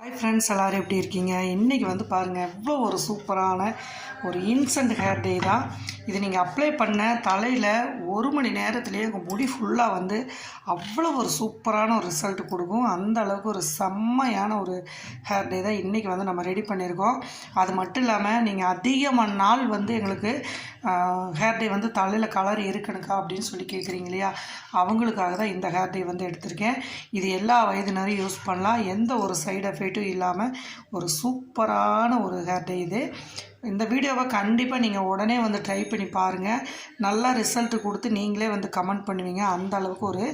Hi friends எல்லோரும் எப்படி இருக்கீங்க? இன்றைக்கி வந்து பாருங்கள் எவ்வளோ ஒரு சூப்பரான ஒரு இன்ஸ்டன்ட் ஹேர் டே தான் இது நீங்கள் அப்ளை பண்ண தலையில் ஒரு மணி நேரத்துலேயே உங்கள் முடி ஃபுல்லாக வந்து அவ்வளோ ஒரு சூப்பரான ஒரு ரிசல்ட் கொடுக்கும். அந்த அளவுக்கு ஒரு செம்மையான ஒரு ஹேர் டே தான் இன்றைக்கி வந்து நம்ம ரெடி பண்ணியிருக்கோம். அது மட்டும் இல்லாமல் நீங்கள் அதிகமான நாள் வந்து எங்களுக்கு ஹேர் டே வந்து தலையில் கலர் இருக்கணுக்கா அப்படின்னு சொல்லி கேட்குறீங்க இல்லையா? அவங்களுக்காக தான் இந்த ஹேர் டே வந்து எடுத்திருக்கேன். இது எல்லா வயதினரும் யூஸ் பண்ணலாம். எந்த ஒரு சைடு எஃபெக்ட் எஃபெக்ட்டும் இல்லாமல் ஒரு சூப்பரான ஒரு ஹேர் டே இது. இந்த வீடியோவை கண்டிப்பாக நீங்கள் உடனே வந்து ட்ரை பண்ணி பாருங்கள் நல்லா ரிசல்ட்டு கொடுத்து நீங்களே வந்து கமெண்ட் பண்ணுவீங்க. அந்த அளவுக்கு ஒரு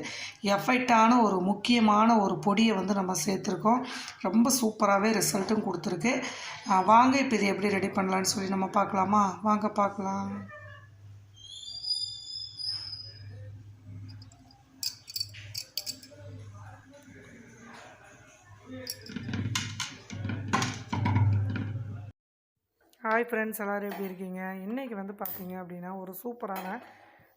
எஃபெக்டான ஒரு முக்கியமான ஒரு பொடியை வந்து நம்ம சேர்த்துருக்கோம். ரொம்ப சூப்பராகவே ரிசல்ட்டும் கொடுத்துருக்கு. வாங்க இப்போ இது எப்படி ரெடி பண்ணலான்னு சொல்லி நம்ம பார்க்கலாமா? வாங்க பார்க்கலாம். ஹாய் ஃப்ரெண்ட்ஸ் எல்லோரும் எப்படி இருக்கீங்க? இன்றைக்கி வந்து பார்த்தீங்க அப்படின்னா ஒரு சூப்பரான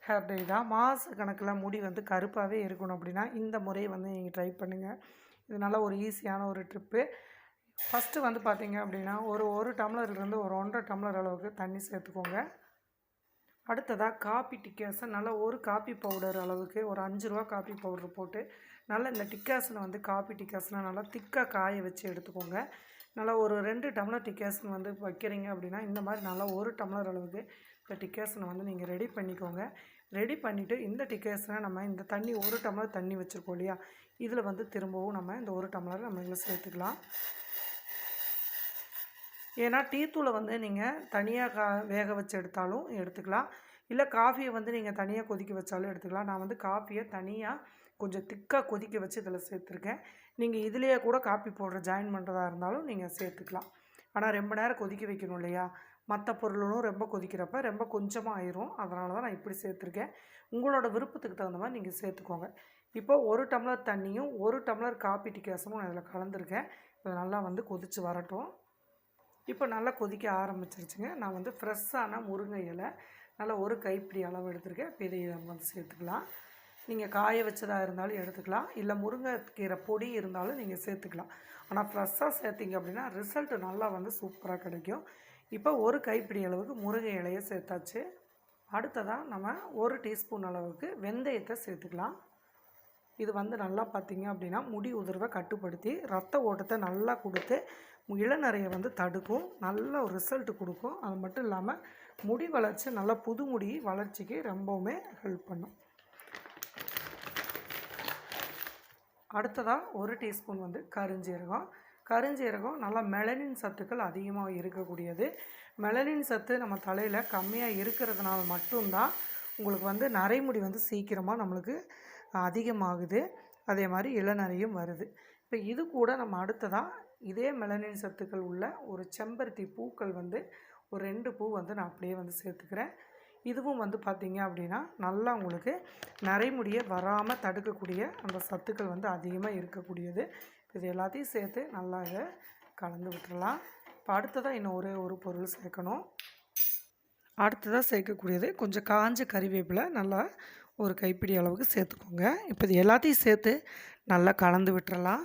ஹேர் டே தான். மாத கணக்கில் முடி வந்து கருப்பாகவே இருக்கணும் அப்படின்னா இந்த முறையை வந்து நீங்கள் ட்ரை பண்ணுங்கள் இது ஒரு ஈஸியான ஒரு ட்ரிப்பு ஃபஸ்ட்டு வந்து பார்த்தீங்க அப்படின்னா ஒரு ஒரு டம்ளர்லேருந்து ஒரு ஒன்றரை டம்ளர் அளவுக்கு தண்ணி சேர்த்துக்கோங்க. அடுத்ததாக காப்பி டிக்காசன் நல்லா ஒரு காப்பி பவுடர் அளவுக்கு ஒரு அஞ்சு ரூபா காப்பி பவுடர் போட்டு நல்லா இந்த டிக்காசனை வந்து காப்பி டிக்காசனை நல்லா திக்காக காய வச்சு எடுத்துக்கோங்க. நல்லா ஒரு ரெண்டு டம்ளர் டிக்கேசன் வந்து வைக்கிறீங்க அப்படின்னா இந்த மாதிரி நல்லா ஒரு டம்ளர் அளவுக்கு இந்த டிக்கேசனை வந்து நீங்கள் ரெடி பண்ணிக்கோங்க. ரெடி பண்ணிவிட்டு இந்த டிக்கேசனை நம்ம இந்த தண்ணி ஒரு டம்ளர் தண்ணி வச்சுருக்கோம் இல்லையா? இதில் வந்து திரும்பவும் நம்ம இந்த ஒரு டம்ளர் நம்ம இதில் சேர்த்துக்கலாம். ஏன்னா டீத்தூளை வந்து நீங்கள் தனியாக கா வேக வச்சு எடுத்தாலும் எடுத்துக்கலாம். இல்லை காஃபியை வந்து நீங்கள் தனியாக கொதிக்க வச்சாலும் எடுத்துக்கலாம். நான் வந்து காஃபியை தனியாக கொஞ்சம் திக்காக கொதிக்க வச்சு இதில் சேர்த்துருக்கேன். நீங்கள் இதுலேயே கூட காப்பி பவுடர் ஜாயின் பண்ணுறதா இருந்தாலும் நீங்கள் சேர்த்துக்கலாம். ஆனால் ரொம்ப நேரம் கொதிக்க வைக்கணும் இல்லையா? மற்ற பொருளும் ரொம்ப கொதிக்கிறப்ப ரொம்ப கொஞ்சமாக ஆயிரும். அதனால தான் நான் இப்படி சேர்த்துருக்கேன். உங்களோட விருப்பத்துக்கு தகுந்த மாதிரி நீங்கள் சேர்த்துக்கோங்க. இப்போ ஒரு டம்ளர் தண்ணியும் ஒரு டம்ளர் காப்பி டிக்காசமும் நான் இதில் கலந்துருக்கேன். இது நல்லா வந்து கொதித்து வரட்டும். இப்போ நல்லா கொதிக்க ஆரம்பிச்சிருச்சுங்க. நான் வந்து ஃப்ரெஷ்ஷான முருங்கை இலை நல்லா ஒரு கைப்பிடி அளவு எடுத்திருக்கேன். இப்போ இதை வந்து சேர்த்துக்கலாம். நீங்கள் காய வச்சதாக இருந்தாலும் எடுத்துக்கலாம். இல்லை முருங்கைக்கீரை பொடி இருந்தாலும் நீங்கள் சேர்த்துக்கலாம். ஆனால் ஃப்ரெஷ்ஷாக சேர்த்திங்க அப்படின்னா ரிசல்ட் நல்லா வந்து சூப்பராக கிடைக்கும். இப்போ ஒரு கைப்பிடி அளவுக்கு முருங்கை இலையை சேர்த்தாச்சு. அடுத்ததாக நம்ம ஒரு டீஸ்பூன் அளவுக்கு வெந்தயத்தை சேர்த்துக்கலாம். இது வந்து நல்லா பார்த்திங்க அப்படின்னா முடி உதிர்வை கட்டுப்படுத்தி ரத்த ஓட்டத்தை நல்லா கொடுத்து இளநரையை வந்து தடுக்கும். நல்ல ஒரு ரிசல்ட் கொடுக்கும். அது மட்டும் இல்லாமல் முடி வளர்ச்சி நல்லா புது முடி வளர்ச்சிக்கு ரொம்பவுமே ஹெல்ப் பண்ணும். அடுத்ததாக ஒரு டீஸ்பூன் வந்து கருஞ்சீரகம். கருஞ்சீரகம் நல்லா மெலனின் சத்துக்கள் அதிகமாக இருக்கக்கூடியது. மெலனின் சத்து நம்ம தலையில் கம்மியாக இருக்கிறதுனால மட்டும்தான் உங்களுக்கு வந்து நரைமுடி வந்து சீக்கிரமாக நம்மளுக்கு அதிகமாகுது. அதே மாதிரி இளநரையும் வருது. இப்போ இது கூட நம்ம அடுத்ததாக இதே மெலனின் சத்துக்கள் உள்ள ஒரு செம்பருத்தி பூக்கள் வந்து ஒரு ரெண்டு பூ வந்து நான் அப்படியே வந்து சேர்த்துக்கிறேன். இதுவும் வந்து பார்த்திங்க அப்படின்னா நல்லா உங்களுக்கு நரைமுடியை வராமல் தடுக்கக்கூடிய அந்த சத்துக்கள் வந்து அதிகமாக இருக்கக்கூடியது. இது எல்லாத்தையும் சேர்த்து நல்லா இதை கலந்து விட்டுடலாம் இப்போ அடுத்ததாக இன்னும் ஒரே ஒரு பொருள் சேர்க்கணும். அடுத்ததாக சேர்க்கக்கூடியது கொஞ்சம் காஞ்ச கறிவேப்பிலை நல்லா ஒரு கைப்பிடி அளவுக்கு சேர்த்துக்கோங்க. இப்போ இது எல்லாத்தையும் சேர்த்து நல்லா கலந்து விட்டுறலாம்.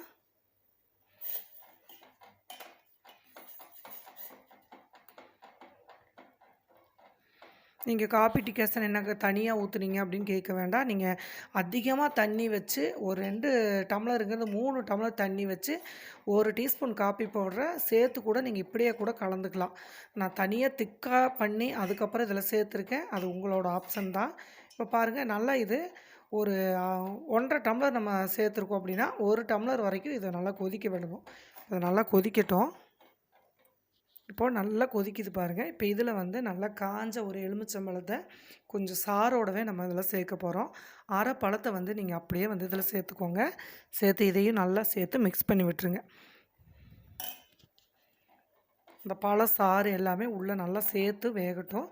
நீங்கள் காப்பி டிகேசன் என்னங்க தனியாக ஊற்றுனீங்க அப்படின்னு கேட்க வேண்டாம். நீங்கள் அதிகமாக தண்ணி வச்சு ஒரு ரெண்டு டம்ளருங்கிறது மூணு டம்ளர் தண்ணி வச்சு ஒரு டீஸ்பூன் காப்பி பவுடரை சேர்த்து கூட நீங்கள் இப்படியே கூட கலந்துக்கலாம். நான் தனியாக திக்காக பண்ணி அதுக்கப்புறம் இதில் சேர்த்துருக்கேன். அது உங்களோட ஆப்ஷன் தான். இப்போ பாருங்கள் நல்லா இது ஒரு ஒன்றரை டம்ளர் நம்ம சேர்த்துருக்கோம் அப்படின்னா ஒரு டம்ளர் வரைக்கும் இதை நல்லா கொதிக்க விடணும். இதை நல்லா கொதிக்கட்டும். இப்போது நல்லா கொதிக்குது பாருங்கள் இப்போ இதில் வந்து நல்லா காஞ்ச ஒரு எலுமிச்சம்பழத்தை கொஞ்சம் சாரோடவே நம்ம இதில் சேர்க்க போகிறோம் அரை பழத்தை வந்து நீங்கள் அப்படியே வந்து இதில் சேர்த்துக்கோங்க. சேர்த்து இதையும் நல்லா சேர்த்து மிக்ஸ் பண்ணி விட்டுருங்க. இந்த பழ சாறு எல்லாமே உள்ளே நல்லா சேர்த்து வேகட்டும்.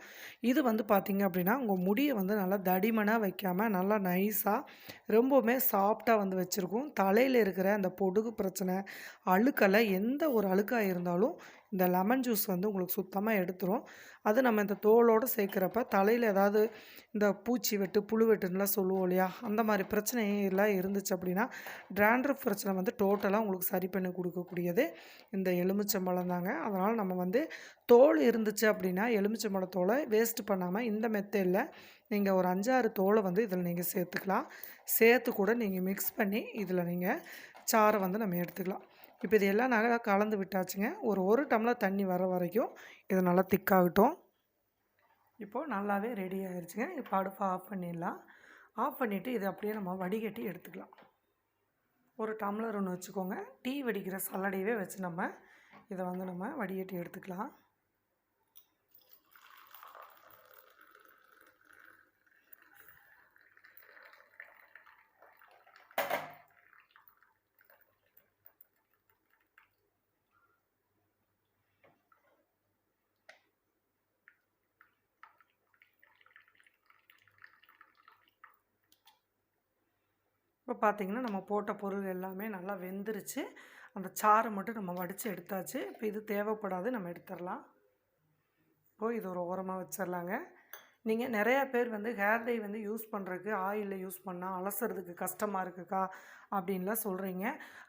இது வந்து பார்த்திங்க அப்படின்னா உங்கள் முடியை வந்து நல்லா தடிமனாக வைக்காமல் நல்லா நைஸாக ரொம்பவுமே சாஃப்டாக வந்து வச்சுருக்கும். தலையில் இருக்கிற அந்த பொடுகு பிரச்சனை அழுக்கலை எந்த ஒரு அழுக்காக இருந்தாலும் இந்த லெமன் ஜூஸ் வந்து உங்களுக்கு சுத்தமாக எடுத்துரும். அது நம்ம இந்த தோலோடு சேர்க்குறப்ப தலையில் ஏதாவது இந்த பூச்சி வெட்டு புழு வெட்டுன்னுலாம் சொல்லுவோம் இல்லையா? அந்த மாதிரி பிரச்சனை எல்லாம் இருந்துச்சு அப்படின்னா ட்ராண்ட்ரஃப் பிரச்சனை வந்து டோட்டலாக உங்களுக்கு சரி பண்ணி கொடுக்கக்கூடியது. இந்த எலுமிச்சம்பழம் தாங்க. அதனால் நம்ம வந்து தோல் இருந்துச்சு அப்படின்னா எலுமிச்சம்பழத்தோலை வேஸ்ட் பண்ணாமல் இந்த மெத்தடில் நீங்கள் ஒரு அஞ்சாறு தோலை வந்து இதில் நீங்கள் சேர்த்துக்கலாம். சேர்த்து கூட நீங்கள் மிக்ஸ் பண்ணி இதில் நீங்கள் சாறை வந்து நம்ம எடுத்துக்கலாம். இப்போ இது எல்லாம் நல்லா கலந்து விட்டாச்சுங்க. ஒரு ஒரு டம்ளர் தண்ணி வர வரைக்கும் இது நல்லா திக்காகட்டும் இப்போது நல்லாவே ரெடி ஆயிடுச்சுங்க இப்போ அடுப்பை ஆஃப் பண்ணிடலாம். ஆஃப் பண்ணிவிட்டு இதை அப்படியே நம்ம வடிகட்டி எடுத்துக்கலாம். ஒரு டம்ளர் ஒன்று வச்சுக்கோங்க. டீ வடிக்கிற சல்லடையவே வச்சு நம்ம இதை வந்து நம்ம வடிகட்டி எடுத்துக்கலாம். இப்போ பார்த்திங்கன்னா நம்ம போட்ட பொருள் எல்லாமே நல்லா வெந்துருச்சு. அந்த சாறு மட்டும் நம்ம வடித்து எடுத்தாச்சு. இப்போ இது தேவைப்படாது நம்ம எடுத்துடலாம். இப்போது இது ஒரு ஓரமாக வச்சிடலாங்க. நீங்கள் நிறையா பேர் வந்து ஹேர் டை வந்து யூஸ் பண்ணுறதுக்கு ஆயிலில் யூஸ் பண்ணால் அலசுறதுக்கு கஷ்டமாக இருக்குக்கா அப்படின்லாம் சொல்கிறீங்க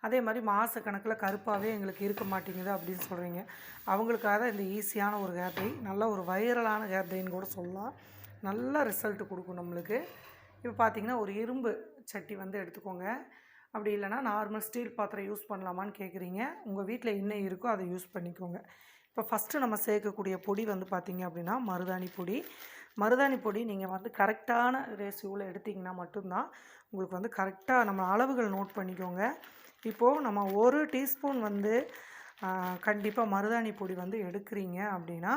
அதே மாதிரி மாத கணக்கில் கருப்பாகவே எங்களுக்கு இருக்க மாட்டேங்குது அப்படின்னு சொல்கிறீங்க அவங்களுக்காக தான் இந்த ஈஸியான ஒரு ஹேர் டை நல்ல ஒரு வைரலான ஹேர் டைன்னு கூட சொல்லலாம். நல்ல ரிசல்ட் கொடுக்கும் நம்மளுக்கு. இப்போ பார்த்திங்கன்னா ஒரு இரும்பு சட்டி வந்து எடுத்துக்கோங்க. அப்படி இல்லைன்னா நார்மல் ஸ்டீல் பாத்திரம் யூஸ் பண்ணலாமான்னு கேட்குறீங்க உங்கள் வீட்டில் என்ன இருக்கோ அதை யூஸ் பண்ணிக்கோங்க. இப்போ ஃபஸ்ட்டு நம்ம சேர்க்கக்கூடிய பொடி வந்து பார்த்திங்க அப்படின்னா மருதாணி பொடி. மருதாணி பொடி நீங்கள் வந்து கரெக்டான ரேஷியோவில் எடுத்திங்கன்னா மட்டும்தான் உங்களுக்கு வந்து கரெக்டாக நம்ம அளவுகள் நோட் பண்ணிக்கோங்க. இப்போது நம்ம ஒரு டீஸ்பூன் வந்து கண்டிப்பாக மருதாணி பொடி வந்து எடுக்கிறீங்க அப்படின்னா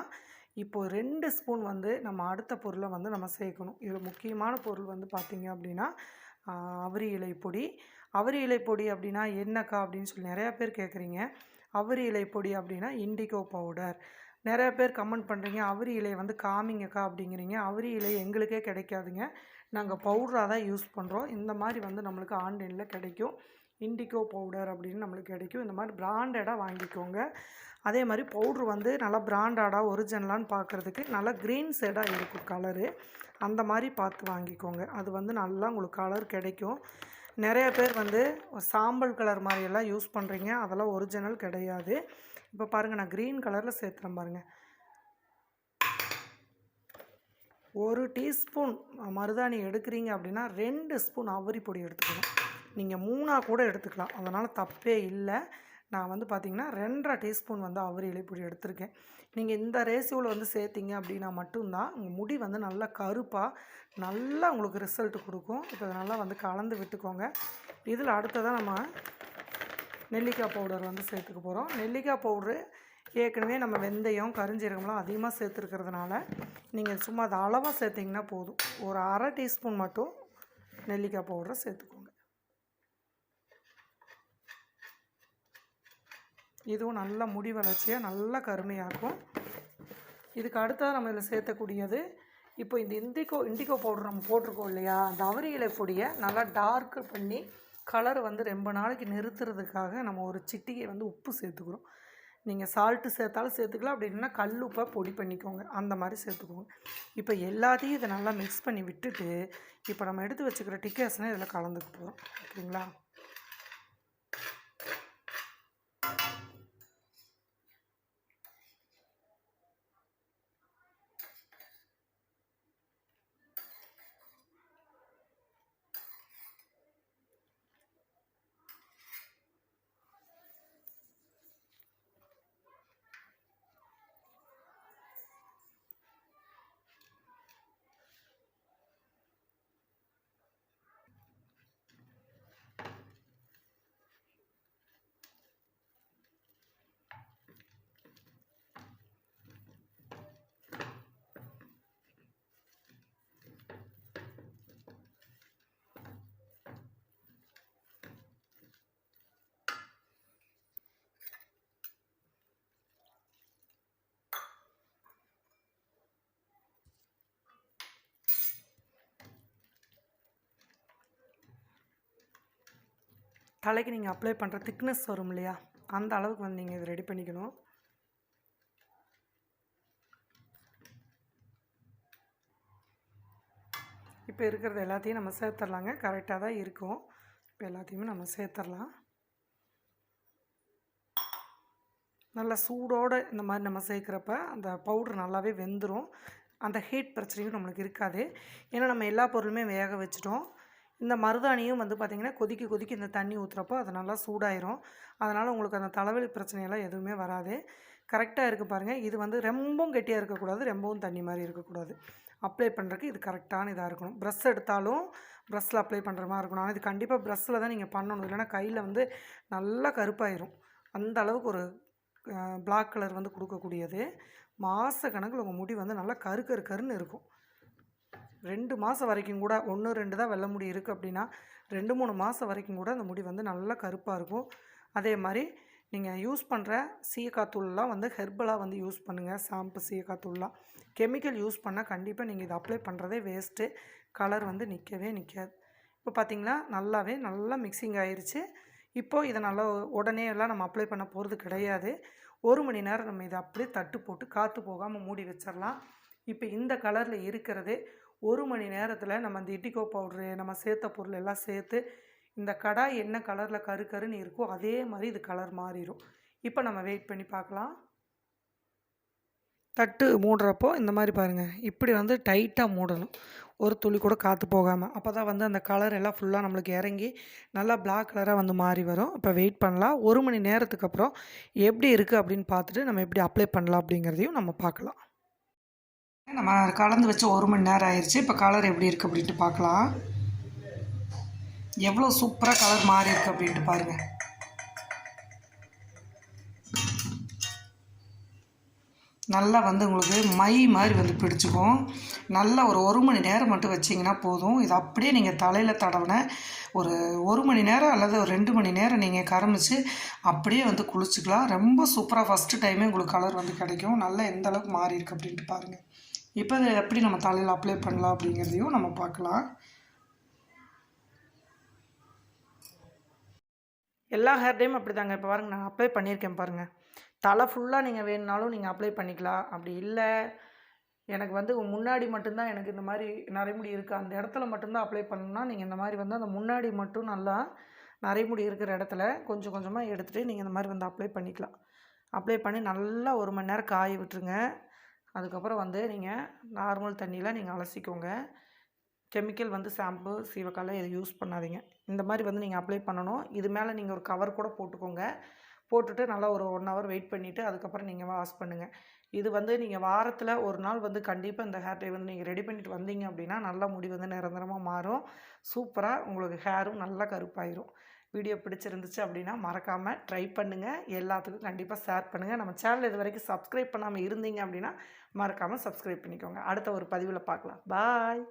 இப்போது ரெண்டு ஸ்பூன் வந்து நம்ம அடுத்த பொருளை வந்து நம்ம சேர்க்கணும். இது முக்கியமான பொருள் வந்து பார்த்திங்க அப்படின்னா அவரி இலை பொடி. அவரி இலை பொடி அப்படின்னா என்னக்கா அப்படின்னு சொல்லி நிறையா பேர் கேட்குறீங்க. அவரி இலை பொடி அப்படின்னா இண்டிகோ பவுடர். நிறைய பேர் கமெண்ட் பண்ணுறீங்க அவரி இலையை வந்து காமிங்கக்கா அப்படிங்கிறீங்க. அவரி இலை எங்களுக்கே கிடைக்காதுங்க. நாங்கள் பவுடராக தான் யூஸ் பண்ணுறோம் இந்த மாதிரி வந்து நம்மளுக்கு ஆன்லைனில் கிடைக்கும். இண்டிகோ பவுடர் அப்படின்னு நம்மளுக்கு கிடைக்கும். இந்த மாதிரி பிராண்டடாக வாங்கிக்கோங்க. அதே மாதிரி பவுட்ரு வந்து நல்லா பிராண்டடாக ஒரிஜினலான்னு பார்க்குறதுக்கு நல்லா க்ரீன் ஷேடாக இருக்கும் கலரு. அந்த மாதிரி பார்த்து வாங்கிக்கோங்க. அது வந்து நல்லா உங்களுக்கு கலர் கிடைக்கும். நிறைய பேர் வந்து சாம்பல் கலர் மாதிரியெல்லாம் யூஸ் பண்ணுறீங்க அதெல்லாம் ஒரிஜினல் கிடையாது. இப்போ பாருங்கள் நான் க்ரீன் கலரில் சேர்த்துறேன் பாருங்கள் ஒரு டீஸ்பூன் மருதாணி எடுக்கிறீங்க அப்படின்னா ரெண்டு ஸ்பூன் அவரி பொடி எடுத்துக்கணும். நீங்கள் மூணாக கூட எடுத்துக்கலாம். அதனால் தப்பே இல்லை. நான் வந்து பார்த்திங்கன்னா ரெண்டரை டீஸ்பூன் வந்து அவரி இலைப்பொடி எடுத்திருக்கேன். நீங்கள் இந்த ரேசியோவில் வந்து சேர்த்திங்க அப்படின்னா மட்டும்தான் உங்கள் முடி வந்து நல்லா கருப்பாக நல்லா உங்களுக்கு ரிசல்ட் கொடுக்கும். இப்போ நல்லா வந்து கலந்து விட்டுக்கோங்க. இதில் அடுத்ததாக நம்ம நெல்லிக்காய் பவுடர் வந்து சேர்த்துக்க போகிறோம் நெல்லிக்காய் பவுட்ரு ஏற்கனவே நம்ம வெந்தயம் கரிஞ்சீரகம்லாம் அதிகமாக சேர்த்துருக்கிறதுனால நீங்கள் சும்மா அதை அளவாக சேர்த்திங்கன்னா போதும். ஒரு அரை டீஸ்பூன் மட்டும் நெல்லிக்காய் பவுடரை சேர்த்துக்கோங்க. இதுவும் நல்ல முடி வளர்ச்சியை நல்லா கருமையாக்கும். இதுக்கு அடுத்ததாக நம்ம இதில் சேர்த்தக்கூடியது இப்போ இந்த இண்டிகோ இண்டிகோ பவுடர் நம்ம போட்டிருக்கோம் இல்லையா? அந்த அவரி இலை பொடியை நல்லா டார்க்கு பண்ணி கலர் வந்து ரொம்ப நாளைக்கு நிறுத்துறதுக்காக நம்ம ஒரு சிட்டிகை வந்து உப்பு சேர்த்துக்கிறோம். நீங்கள் சால்ட்டு சேர்த்தாலும் சேர்த்துக்கலாம் அப்படி இல்லைன்னா கல் உப்பை பொடி பண்ணிக்கோங்க. அந்த மாதிரி சேர்த்துக்கோங்க. இப்போ எல்லாத்தையும் இதை நல்லா மிக்ஸ் பண்ணி விட்டுட்டு இப்போ நம்ம எடுத்து வச்சுக்கிற டிக்கேஷனை இதில் கலந்துக்க போகிறோம் ஓகேங்களா தலைக்கு நீங்கள் அப்ளை பண்ணுற திக்னஸ் வரும் இல்லையா? அந்த அளவுக்கு வந்து நீங்கள் இதை ரெடி பண்ணிக்கணும். இப்போ இருக்கிறது எல்லாத்தையும் நம்ம சேர்த்துடலாங்க. கரெக்டாக தான் இருக்கும். இப்போ எல்லாத்தையுமே நம்ம சேர்த்துடலாம். நல்லா சூடோடு இந்த மாதிரி நம்ம சேர்க்குறப்ப அந்த பவுடர் நல்லாவே வெந்துடும் அந்த ஹீட் பிரச்சனையும் நம்மளுக்கு இருக்காது. ஏன்னா நம்ம எல்லா பொருளுமே வேக வச்சிட்டோம். இந்த மருதாணியும் வந்து பார்த்திங்கன்னா கொதிக்க கொதிக்க இந்த தண்ணி ஊற்றுறப்போ அது நல்லா சூடாயிரும். அதனால் உங்களுக்கு அந்த தலைவலி பிரச்சனையெல்லாம் எதுவுமே வராது. கரெக்டாக இருக்குது பாருங்கள் இது வந்து ரொம்பவும் கெட்டியாக இருக்கக்கூடாது. ரொம்பவும் தண்ணி மாதிரி இருக்கக்கூடாது. அப்ளை பண்ணுறதுக்கு இது கரெக்டான இதாக இருக்கணும். ப்ரெஷ் எடுத்தாலும் ப்ரெஷ்ஷில் அப்ளை பண்ணுற மாதிரி இருக்கணும். ஆனால் இது கண்டிப்பாக ப்ரெஷ்ஷில் தான் நீங்கள் பண்ணணும். இல்லைன்னா கையில் வந்து நல்லா கருப்பாயிரும். அந்த அளவுக்கு ஒரு பிளாக் கலர் வந்து கொடுக்கக்கூடியது. மாத கணக்கில் உங்கள் முடி வந்து நல்லா கரு கரு கருன்னு இருக்கும். ரெண்டு மாதம் வரைக்கும் கூட ஒன்று ரெண்டு தான் வெள்ளை முடி இருக்குது அப்படின்னா ரெண்டு மூணு மாதம் வரைக்கும் கூட அந்த முடி வந்து நல்லா கருப்பாக இருக்கும். அதே மாதிரி நீங்கள் யூஸ் பண்ணுற சீயக்காத்தூள்லாம் வந்து ஹெர்பலாக வந்து யூஸ் பண்ணுங்கள் ஷாம்பு சீயக்காத்தூள்லாம் கெமிக்கல் யூஸ் பண்ணால் கண்டிப்பாக நீங்கள் இதை அப்ளை பண்ணுறதே வேஸ்ட்டு கலர் வந்து நிற்கவே நிற்காது இப்போ பார்த்தீங்கன்னா நல்லாவே நல்லா மிக்சிங் ஆயிடுச்சு இப்போது இதை நல்லா உடனே எல்லாம் நம்ம அப்ளை பண்ண போகிறது கிடையாது. ஒரு மணி நேரம் நம்ம இதை அப்படியே தட்டு போட்டு காற்று போகாமல் மூடி வச்சிடலாம் இப்போ இந்த கலரில் இருக்கிறது ஒரு மணி நேரத்தில் நம்ம இந்த இட்டிகோ பவுட்ரு நம்ம சேர்த்த பொருள் எல்லாம் சேர்த்து இந்த கடாய் என்ன கலரில் கரு கருன்னு இருக்கோ அதே மாதிரி இது கலர் மாறிடும் இப்போ நம்ம வெயிட் பண்ணி பார்க்கலாம். தட்டு மூடுறப்போ இந்த மாதிரி பாருங்கள் இப்படி வந்து டைட்டாக மூடணும். ஒரு துளி கூட காற்று போகாமல் அப்போ தான் வந்து அந்த கலர் எல்லாம் ஃபுல்லாக நம்மளுக்கு இறங்கி நல்லா பிளாக் கலராக வந்து மாறி வரும். இப்போ வெயிட் பண்ணலாம். ஒரு மணி நேரத்துக்கு அப்புறம் எப்படி இருக்குது அப்படின்னு பார்த்துட்டு நம்ம எப்படி அப்ளை பண்ணலாம் அப்படிங்கிறதையும் நம்ம பார்க்கலாம். நம்ம கலந்து வச்சு ஒரு மணி நேரம் ஆயிடுச்சு இப்போ கலர் எப்படி இருக்குது அப்படின்ட்டு பார்க்கலாம். எவ்வளோ சூப்பராக கலர் மாறி இருக்குது அப்படின்ட்டு பாருங்கள் நல்லா வந்து உங்களுக்கு மை மாதிரி வந்து பிடிச்சிக்கும். நல்லா ஒரு ஒரு மணி நேரம் மட்டும் வச்சிங்கன்னா போதும். இது அப்படியே நீங்கள் தலையில் தடவின ஒரு ஒரு மணி நேரம் அல்லது ஒரு ரெண்டு மணி நேரம் நீங்கள் கரமிச்சு அப்படியே வந்து குளிச்சுக்கலாம். ரொம்ப சூப்பராக ஃபஸ்ட்டு டைமே உங்களுக்கு கலர் வந்து கிடைக்கும். நல்லா எந்த அளவுக்கு மாறி இருக்குது அப்படின்ட்டு பாருங்கள் இப்போ அதை எப்படி நம்ம தலையில் அப்ளை பண்ணலாம் அப்படிங்கிறதையும் நம்ம பார்க்கலாம். எல்லா ஹேர் டைம் அப்படி தாங்க இப்போ பாருங்கள் நான் அப்ளை பண்ணியிருக்கேன் பாருங்கள் தலை ஃபுல்லாக நீங்கள் வேணுனாலும் நீங்கள் அப்ளை பண்ணிக்கலாம். அப்படி இல்லை எனக்கு வந்து முன்னாடி மட்டும்தான் எனக்கு இந்த மாதிரி நரைமுடி இருக்குது அந்த இடத்துல மட்டும்தான் அப்ளை பண்ணணும்னா நீங்கள் இந்த மாதிரி வந்து அந்த முன்னாடி மட்டும் நல்லா நரைமுடி இருக்கிற இடத்துல கொஞ்சம் கொஞ்சமாக எடுத்துகிட்டு நீங்கள் இந்த மாதிரி வந்து அப்ளை பண்ணிக்கலாம். அப்ளை பண்ணி நல்லா ஒரு மணி நேரம் காய விட்டுருங்க. அதுக்கப்புறம் வந்து நீங்கள் நார்மல் தண்ணியில் நீங்கள் அலசிக்கோங்க. கெமிக்கல் வந்து ஷாம்பு சீவக்காலாம் இதை யூஸ் பண்ணாதீங்க. இந்த மாதிரி வந்து நீங்கள் அப்ளை பண்ணணும். இது மேலே நீங்கள் ஒரு கவர் கூட போட்டுக்கோங்க. போட்டுட்டு நல்லா ஒரு ஒன் ஹவர் வெயிட் பண்ணிவிட்டு அதுக்கப்புறம் நீங்கள் வாஷ் பண்ணுங்கள் இது வந்து நீங்கள் வாரத்தில் ஒரு நாள் வந்து கண்டிப்பாக இந்த ஹேர் டை வந்து நீங்கள் ரெடி பண்ணிட்டு வந்தீங்க அப்படின்னா நல்லா முடி வந்து நிரந்தரமாக மாறும். சூப்பராக உங்களுக்கு ஹேரும் நல்லா கருப்பாயிரும். வீடியோ பிடிச்சிருந்துச்சு அப்படின்னா மறக்காமல் ட்ரை பண்ணுங்கள் எல்லாத்துக்கும் கண்டிப்பாக ஷேர் பண்ணுங்கள் நம்ம சேனல் இது வரைக்கும் சப்ஸ்கிரைப் பண்ணாமல் இருந்தீங்க அப்படின்னா மறக்காமல் சப்ஸ்கிரைப் பண்ணிக்கோங்க. அடுத்த ஒரு பதிவில் பார்க்கலாம். பாய்